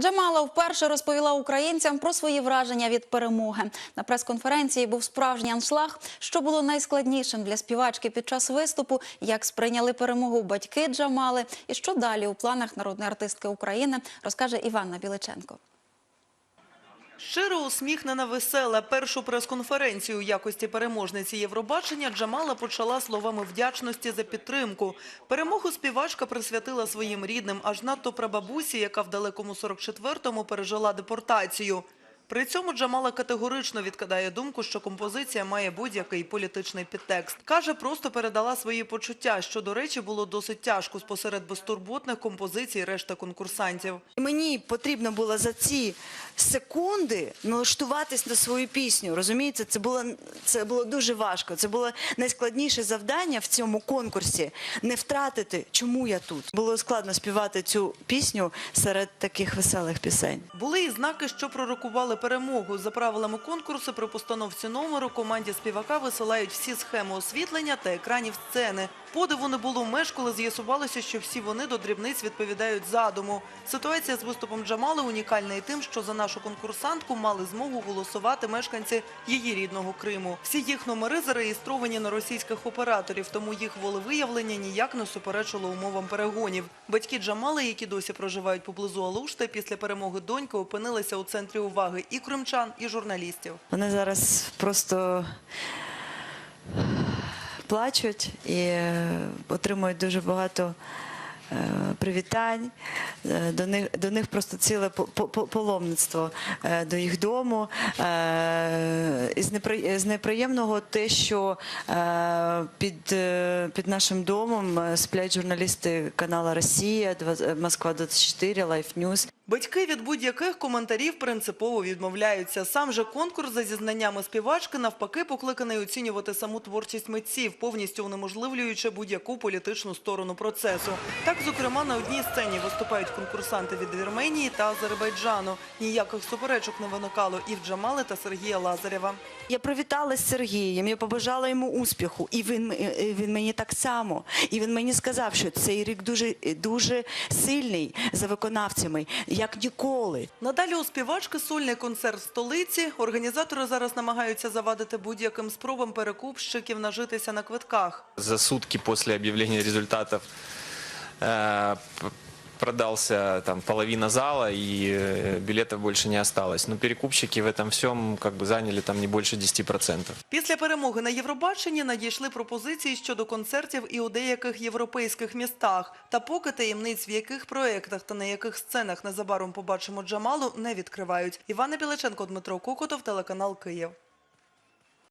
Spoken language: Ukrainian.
Джамала вперше розповіла українцям про свої враження від перемоги. На прес-конференції був справжній аншлаг, що було найскладнішим для співачки під час виступу, як сприйняли перемогу батьки Джамали і що далі у планах народної артистки України, розкаже Іванна Біличенко. Щиро усміхнена, весела. Першу прес-конференцію у якості переможниці Євробачення Джамала почала словами вдячності за підтримку. Перемогу співачка присвятила своїм рідним, аж надто прабабусі, яка в далекому 44-му пережила депортацію. При цьому Джамала категорично відкидає думку, що композиція має будь-який політичний підтекст. Каже, просто передала свої почуття, що, до речі, було досить тяжко посеред безтурботних композицій решта конкурсантів. Мені потрібно було за ці секунди налаштуватись на свою пісню. Розумієте, це було це було дуже важко. Це було найскладніше завдання в цьому конкурсі не втратити, чому я тут. Було складно співати цю пісню серед таких веселих пісень. Були і знаки, що пророкували перемогу. За правилами конкурсу при постановці номеру команді співака висилають всі схеми освітлення та екранів сцени. Подиву не було меж, коли з'ясувалося, що всі вони до дрібниць відповідають задуму. Ситуація з виступом Джамали унікальна і тим, що за нашу конкурсантку мали змогу голосувати мешканці її рідного Криму. Всі їх номери зареєстровані на російських операторів, тому їх волевиявлення ніяк не суперечило умовам перегонів. Батьки Джамали, які досі проживають поблизу Алушти, після перемоги доньки опинилися у центрі уваги і кримчан, і журналістів. Вони зараз просто плачуть і е, отримують дуже багато е, привітань. Е, До них, до них просто ціле по- по- по- паломництво е, до їх дому. З неприємного те, що під, під нашим домом сплять журналісти каналу Росія, Москва 24, Life News. Батьки від будь-яких коментарів принципово відмовляються. Сам же конкурс за зізнаннями співачки навпаки покликаний оцінювати саму творчість митців, повністю унеможливлюючи будь-яку політичну сторону процесу. Так, зокрема, на одній сцені виступають конкурсанти від Вірменії та Азербайджану. Ніяких суперечок не виникало і в Джамали та Сергія Лазарєва. Я привіталась з Сергієм, я побажала йому успіху, і він, і він мені так само. І він мені сказав, що цей рік дуже, дуже сильний за виконавцями, як ніколи. Надалі у співачки сольний концерт в столиці. Організатори зараз намагаються завадити будь-яким спробам перекупщиків нажитися на квитках. За сутки після об'явлення результатов э, продался там половина зала и э, билетов больше не осталось. Но перекупщики в этом всем как бы заняли там не больше 10%. Після перемоги на Євробаченні надійшли пропозиції щодо концертів і у деяких європейських містах. Та поки таємниць, в яких проєктах та на яких сценах незабаром побачимо Джамалу, не відкривають. Івана Біличенко, Дмитро Кокотов, телеканал Київ.